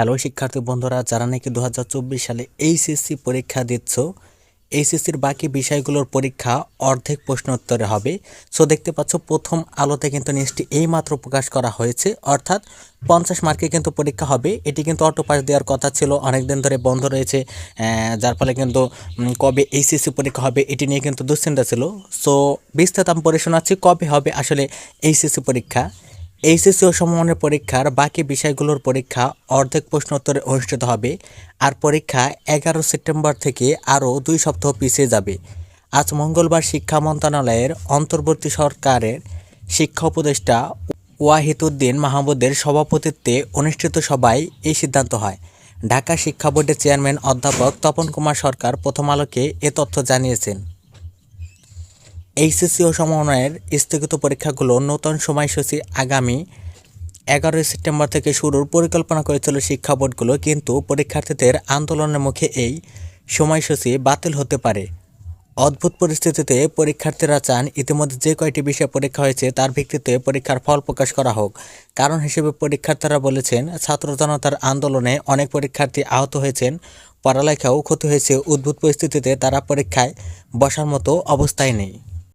Hello শিক্ষার্থী বন্ধুরা, যারা নাকি দু হাজার চব্বিশ সালে এইচএসসি পরীক্ষা দিচ্ছ, এইচএসসির বাকি বিষয়গুলোর পরীক্ষা অর্ধেক প্রশ্ন উত্তরে হবে। সো দেখতে পাচ্ছ, প্রথম আলোতে কিন্তু নিউজটি এইমাত্র প্রকাশ করা হয়েছে। অর্থাৎ পঞ্চাশ মার্কে কিন্তু পরীক্ষা হবে। এটি কিন্তু অটো পাস দেওয়ার কথা ছিল অনেক দিন ধরে বন্ধ রয়েছে। যার ফলে কিন্তু কবে এইচএসসি পরীক্ষা হবে, এটি নিয়ে কিন্তু দুশ্চিন্তা ছিল। সো বিস্তারিত আমি পড়ে শোনাচ্ছি, কবে হবে আসলে এইচএসসি পরীক্ষা। এইচএসসি ও সমমানের পরীক্ষার বাকি বিষয়গুলোর পরীক্ষা অর্ধেক প্রশ্নোত্তরে অনুষ্ঠিত হবে। আর পরীক্ষা এগারো সেপ্টেম্বর থেকে আরও দুই সপ্তাহ পিছিয়ে যাবে। আজ মঙ্গলবার শিক্ষা মন্ত্রণালয়ের অন্তর্বর্তী সরকারের শিক্ষা উপদেষ্টা ওয়াহিদুদ্দিন মাহমুদের সভাপতিত্বে অনুষ্ঠিত সভায় এই সিদ্ধান্ত হয়। ঢাকা শিক্ষা বোর্ডের চেয়ারম্যান অধ্যাপক তপন কুমার সরকার প্রথম আলোকে এ তথ্য জানিয়েছেন। এইচএসসি ও সমন্বয়ের স্থগিত পরীক্ষাগুলো নতুন সময়সূচি আগামী এগারোই সেপ্টেম্বর থেকে শুরুর পরিকল্পনা করেছিল শিক্ষা বোর্ডগুলো, কিন্তু পরীক্ষার্থীদের আন্দোলনের মুখে এই সময়সূচি বাতিল হতে পারে। অদ্ভুত পরিস্থিতিতে পরীক্ষার্থীরা চান ইতিমধ্যে যে কয়টি বিষয় পরীক্ষা হয়েছে তার ভিত্তিতে পরীক্ষার ফল প্রকাশ করা হোক। কারণ হিসেবে পরীক্ষার্থীরা বলেছেন, ছাত্র জনতার আন্দোলনে অনেক পরীক্ষার্থী আহত হয়েছেন, পড়ালেখাও ক্ষতি হয়েছে, উদ্ভুত পরিস্থিতিতে তারা পরীক্ষায় বসার মতো অবস্থায় নেই।